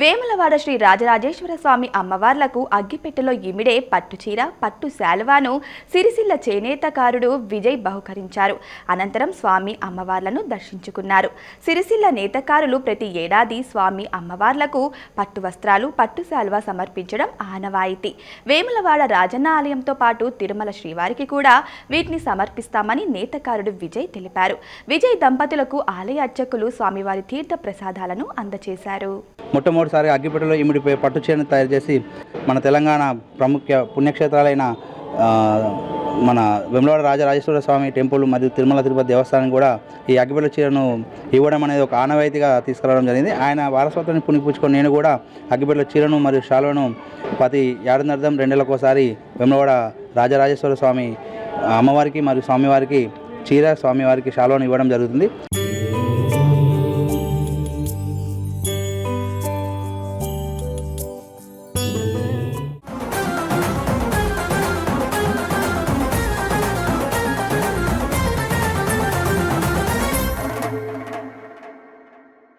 వేములవాడ శ్రీ రాజరాజేశ్వర స్వామి అమ్మవార్లకు అగ్గిపెట్టెలో ఇమిడే పట్టుచీర పట్టు శాలువాను సిరిసిల్ల చేనేతకారుడు విజయ్ బహుకరించారు. అనంతరం స్వామి అమ్మవార్లను దర్శించుకున్నారు. సిరిసిల్ల నేతకారులు ప్రతి ఏడాది స్వామి అమ్మవార్లకు పట్టు వస్త్రాలు పట్టు శాలువా సమర్పించడం ఆనవాయితీ. వేములవాడ రాజన్న ఆలయంతో పాటు తిరుమల శ్రీవారికి కూడా వీటిని సమర్పిస్తామని నేతకారుడు విజయ్ తెలిపారు. విజయ్ దంపతులకు ఆలయ అర్చకులు స్వామివారి తీర్థ ప్రసాదాలను అందజేశారు మొట్టమొదటిసారి అగ్గిపెట్టెలో ఇమిడిపోయే పట్టు చీరను తయారు చేసి మన తెలంగాణ ప్రముఖ పుణ్యక్షేత్రాలైన మన వెమ్లవాడ రాజరాజేశ్వర స్వామి టెంపుల్ మరియు తిరుమల తిరుపతి దేవస్థానం కూడా ఈ అగ్గిపెట్ల చీరను ఇవ్వడం అనేది ఒక ఆనవాయితీగా తీసుకురావడం జరిగింది. ఆయన వారసత్వాన్ని పుణిపుచ్చుకొని నేను కూడా అగ్గిపెట్ల చీరను మరియు శాలువను ప్రతి ఏడాదినర్థం రెండేళ్ళకోసారి వెమ్లవాడ రాజరాజేశ్వర స్వామి అమ్మవారికి మరియు స్వామివారికి చీర స్వామివారికి శాలువను ఇవ్వడం జరుగుతుంది.